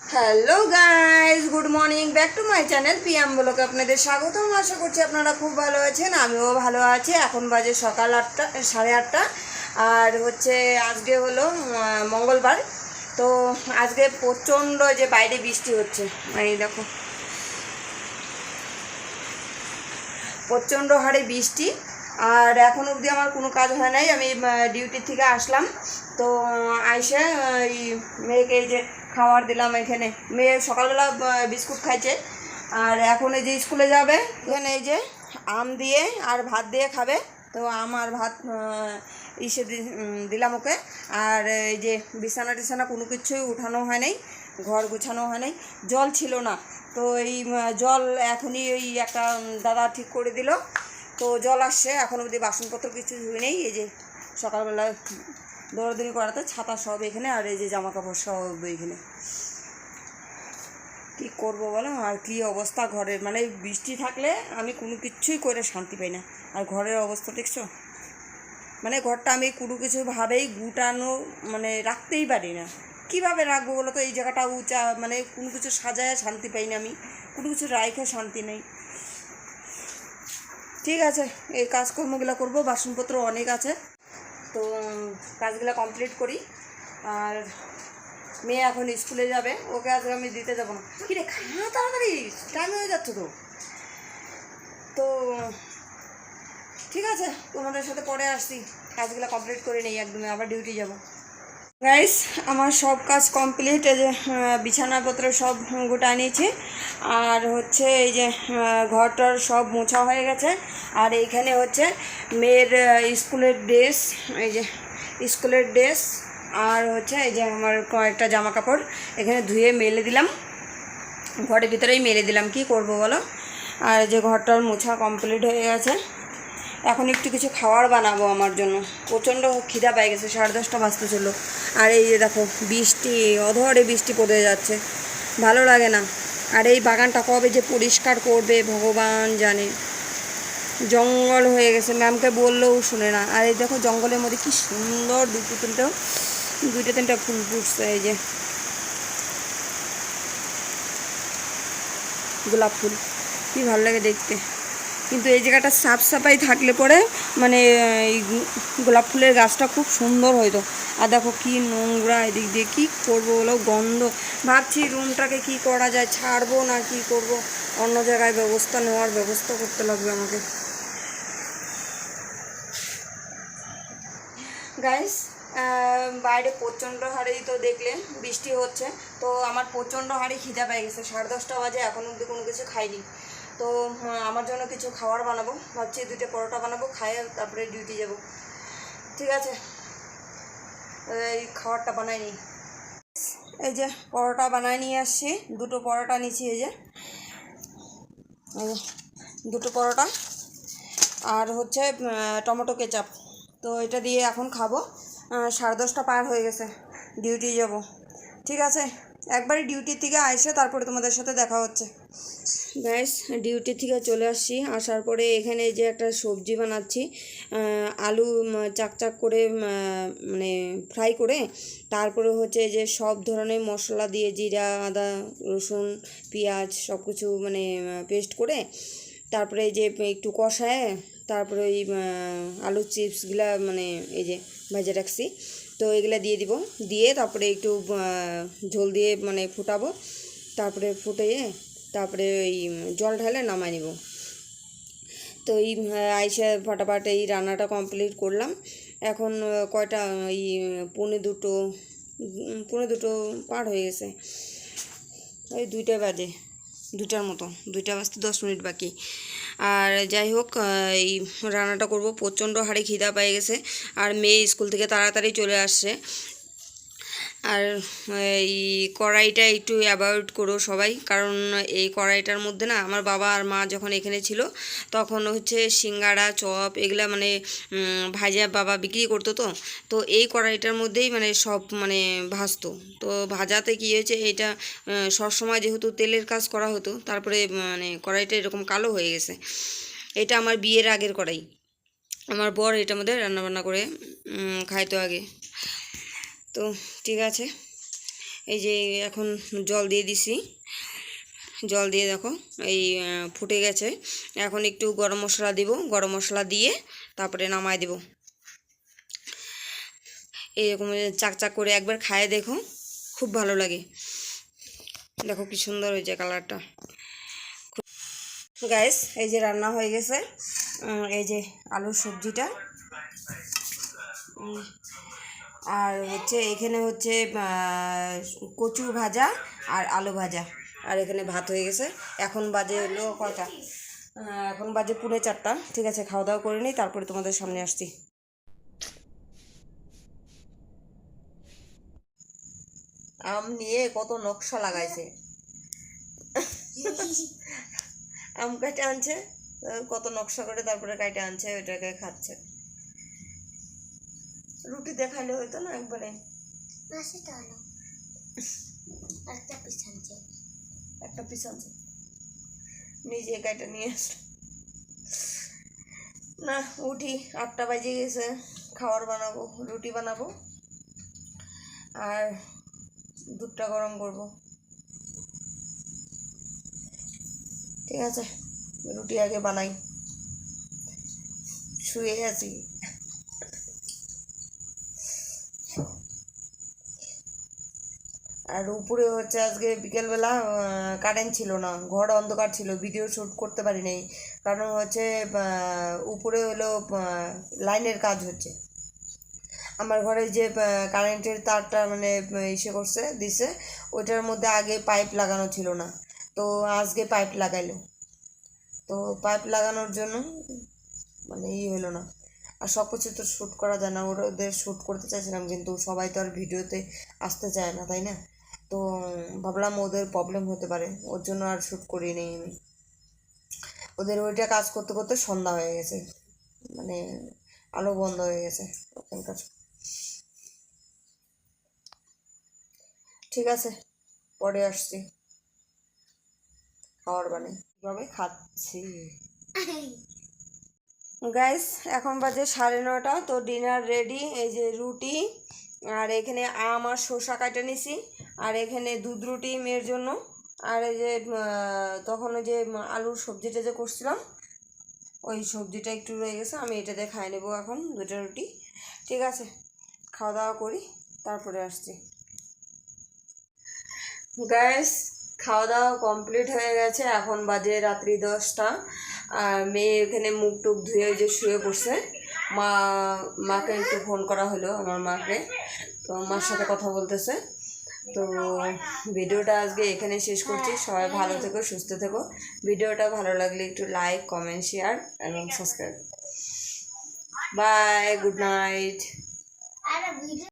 Hello guys good morning back to my channel PM ব্লকে আপনাদের স্বাগতম। আশা করছি আপনারা খুব ভালো আছেন, আমিও ভালো আছি। এখন বাজে সকাল আটটা সাড়ে আটটা। আর হচ্ছে আজকে হলো মঙ্গলবার। তো আজকে প্রচণ্ড যে বাইরে বৃষ্টি হচ্ছে, এই দেখো। প্রচণ্ড হারে বৃষ্টি। আর এখন অবধি আমার কোনো কাজ হয় নাই। আমি ডিউটি থেকে আসলাম। তো আইসে এই মেয়েকে এই যে খাবার দিলাম এখানে। মেয়ে সকালবেলা বিস্কুট খাইছে। আর এখন এই যে স্কুলে যাবে, এখানে এই যে আম দিয়ে আর ভাত দিয়ে খাবে। তো আম আর ভাত ইসে দিলাম ওকে। আর এই যে বিছানা টিছানা কোনো কিছুই উঠানো হয় নাই, ঘর গুছানো হয় নাই। জল ছিল না। তো এই জল এখনই ওই একটা দাদা ঠিক করে দিল। তো জল আসছে, এখন অবধি বাসনপত্র কিছু ধুয়ে নেই। এই যে সকালবেলা দৌড়াদৌড়ি করাতে ছাতা সব এখানে আর এই যে জামা কাপড় সব এখানে। কী করব বলো? আর কী অবস্থা ঘরের মানে বৃষ্টি থাকলে আমি কোনো কিছুই করে শান্তি পাই না। আর ঘরের অবস্থা দেখছ? মানে ঘরটা আমি কোনো কিছুভাবেই গুটানো মানে রাখতেই পারি না। কীভাবে রাখব বলো তো? এই জায়গাটা উঁচা মানে কোনো কিছু সাজায় শান্তি পাই না আমি। কোনো কিছু রাইখে শান্তি নেই। ঠিক আছে, এই কাজকর্মগুলো করব। বাসনপত্র অনেক আছে। তো কাজগুলো কমপ্লিট করি। আর মেয়ে এখন স্কুলে যাবে, ওকে আজকে আমি দিতে যাব না। কি রে খা তাড়াতাড়ি টাইম হয়ে যাচ্ছে তো। তো, ঠিক আছে, তোমাদের সাথে পরে আসছি। কাজগুলো কমপ্লিট করে নেই, একদমই আবার ডিউটি যাব। গাইস আমার সব কাজ কমপ্লিট এই যে বিছানাপত্র সব গোটায় নিয়েছি। আর হচ্ছে এই যে ঘরটার সব মোছা হয়ে গেছে। আর এইখানে হচ্ছে মেয়ের স্কুলের ড্রেস, এই যে, স্কুলের ড্রেস, আর হচ্ছে এই যে আমার কয়েকটা জামা কাপড় এখানে ধুয়ে মেলে দিলাম। ঘরের ভিতরেই মেলে দিলাম। কি করব বলো? আর যে ঘরটার মোছা কমপ্লিট হয়ে গেছে। এখন একটু কিছু খাবার বানাবো আমার জন্য। প্রচণ্ড খিদা পেয়ে গেছে, সাড়ে দশটা বাজতে চলো আর এই যে দেখো, বৃষ্টি, অধরে বৃষ্টি পড়ে যাচ্ছে। ভালো লাগে না। আর এই বাগানটা কবে যে পরিষ্কার করবে, ভগবান জানে। জঙ্গল হয়ে গেছে। ম্যামকে বললেও শুনে না। আর এই দেখো, জঙ্গলের মধ্যে কি সুন্দর দুটো তিনটে, দুইটা তিনটা ফুল ফুটছে এই যে। গোলাপ ফুল। কি ভালো লাগে দেখতে। কিন্তু এই জায়গাটা সাফ সাফাই থাকলে পরে মানে এই গোলাপ ফুলের গাছটা খুব সুন্দর হইতো। আর দেখো কি নোংরা এদিক দিয়ে কী করব বলো, গন্ধ। ভাবছি রুমটাকে কি করা যায়, ছাড়বো না কি করব? অন্য জায়গায় ব্যবস্থা নেওয়ার ব্যবস্থা করতে লাগবে আমাকে। গাইস বাইরে প্রচণ্ড হারেই তো দেখলে বৃষ্টি হচ্ছে। তো আমার প্রচণ্ড হারে খিদা পেয়ে গেছে। সাড়ে দশটা বাজে, এখন অব্দি কোনো কিছু খাইনি। তো আমার জন্য কিছু খাবার বানাবো। ভাবছি দুটো পরোটা বানাবো, খাইয়ে তারপরে ডিউটি যাব। ঠিক আছে। এই খাবারটা বানাই নিই এই যে, পরোটা বানাই নিয়ে আসছি। দুটো পরোটা নিচ্ছি এই যে। দুটো পরোটা। আর হচ্ছে টমেটো কেচাপ। তো এটা দিয়ে এখন খাব। সাড়ে দশটা পার হয়ে গেছে। ডিউটি যাব। ঠিক আছে? একবারই ডিউটি থেকে আইসে তারপরে তোমাদের সাথে দেখা হচ্ছে। গ্যাস ডিউটি থেকে চলে আসছি। আসার পরে এখানে যে একটা সবজি বানাচ্ছি আলু চাকচাক করে মানে ফ্রাই করে, তারপরে হচ্ছে যে সব ধরনের মশলা দিয়ে জিরা, আদা, রসুন, পেঁয়াজ সব কিছু মানে পেস্ট করে, তারপরে যে একটু কষায়, তারপরে ওই আলু চিপসগুলা মানে এই যে ভেজে রাখছি। তো এগুলা দিয়ে দিব। দিয়ে তারপরে একটু ঝোল দিয়ে মানে ফুটাবো। তারপরে ফুটিয়ে তারপরে ওই জল ঢালে নামাই নিব। তো এই আইসা ফাটাফাট এই রান্নাটা কমপ্লিট করলাম। এখন কয়টা এই পৌনে দুটো পৌনে দুটো পার হয়ে গেছে। ওই দুইটা বাজে দুটার মতো, দুইটা বাজতে দশ মিনিট বাকি। আর যাই হোক এই রান্নাটা করব। প্রচণ্ড হারে খিদা পেয়ে গেছে। আর মেয়ে স্কুল থেকে তাড়াতাড়ি চলে আসছে। আর, এই কড়াইটা একটু অ্যাভয়েড করো সবাই। কারণ এই কড়াইটার মধ্যে না, আমার বাবা আর মা যখন এখানে ছিল, তখন হচ্ছে সিঙ্গাড়া, চপ এগুলা মানে ভাজা বাবা বিক্রি করতো তো। তো এই কড়াইটার মধ্যেই মানে সব মানে ভাজতো। তো ভাজাতে কী হয়েছে, এটা সবসময় যেহেতু তেলের কাজ করা হতো, তারপরে মানে কড়াইটা এরকম কালো হয়ে গেছে। এটা আমার বিয়ের আগের কড়াই। আমার বর এটার মধ্যে রান্নাবান্না করে খাইতো আগে। তো ঠিক আছে। এই যে এখন জল দিয়ে দিছি। জল দিয়ে দেখো, এই ফুটে গেছে। এখন একটু গরম মশলা দিব। গরম মশলা দিয়ে তারপরে নামায় দেব। চাক চাক করে একবার খায় দেখো, খুব ভালো লাগে। দেখো কি সুন্দর হয়েছে কালারটা। গ্যাস এই যে রান্না হয়ে গেছে। এই যে আলুর সবজিটা। আর হচ্ছে এখানে হচ্ছে কচু ভাজা আর আলু ভাজা। আর এখানে ভাত হয়ে গেছে। এখন বাজে হলো কয়টা? এখন বাজে পুনে চারটা। ঠিক আছে খাওয়া দাওয়া করে নিই, তারপরে তোমাদের সামনে আসছি। আম নিয়ে কত নকশা লাগাইছে। আম কাটে আনছে, কত নকশা করে তারপরে কাটে আনছে, ওইটাকে খাচ্ছে। রুটি দেখাইলে হইতো না একবারে? না সেটা হলো। একটা পিস আনছে। একটা পিস আনছে। নিজে কাইটা নিয়ে আসলো। না উঠি আটটা বাজে গেছে খাবার বানাবো রুটি বানাবো। আর দুধটা গরম করব। ঠিক আছে রুটি আগে বানাই। শুয়ে আছি। আর উপরে হচ্ছে আজকে বিকেলবেলা কারেন্ট ছিল না, ঘর অন্ধকার ছিল ভিডিও শ্যুট করতে পারি নাই কারণ হচ্ছে উপরে হলো লাইনের কাজ হচ্ছে। আমার ঘরে যে কারেন্টের তারটা মানে ইসে করছে, দিছে, ওইটার মধ্যে আগে পাইপ লাগানো ছিল না। তো আজকে পাইপ লাগাইলো। তো পাইপ লাগানোর জন্য মানে ই হলো না। আর সব কিছু তো শ্যুট করা যায় না ওদের শ্যুট করতে চাইছিলাম, কিন্তু সবাই তো আর ভিডিওতে আসতে চায় না, তাই না? তো ভাবলাম ওদের প্রবলেম হতে পারে। ওর জন্য আর শ্যুট করিনি আমি। ওদের ওইটা কাজ করতে করতে সন্ধ্যা হয়ে গেছে। মানে আলো বন্ধ হয়ে গেছে ওখানকার। ঠিক আছে পরে আসছি। খাওয়ার বানাই। কীভাবে খাচ্ছি? গাইস এখন বাজে সাড়ে নটা তো ডিনার রেডি এই যে রুটি। আর এখানে আম আর শসা কাটে নিছি। আর এখানে দুধ রুটি মেয়ের জন্য। আর এই যে তখন ওই যে আলুর সবজিটা যে করছিলাম, ওই সবজিটা একটু রয়ে গেছে, আমি এটা দিয়ে খাই নেব এখন দুটা রুটি। ঠিক আছে, খাওয়া দাওয়া করি, তারপরে আসছি। গ্যাস খাওয়া দাওয়া কমপ্লিট হয়ে গেছে, এখন বাজে রাত্রি দশটা। আর মেয়ে এখানে মুখ টুক ধুয়ে যে শুয়ে পড়ছে। মা, মাকে একটু ফোন করা হলো আমার মাকে। তো মার সাথে কথা বলতেছে। তো ভিডিওটা আজকে এখানে শেষ করছি। সবাই ভালো থেকো, সুস্থ থেকো। ভিডিওটা ভালো লাগলে একটু লাইক কমেন্ট শেয়ার এবং সাবস্ক্রাইব বাই গুড নাইট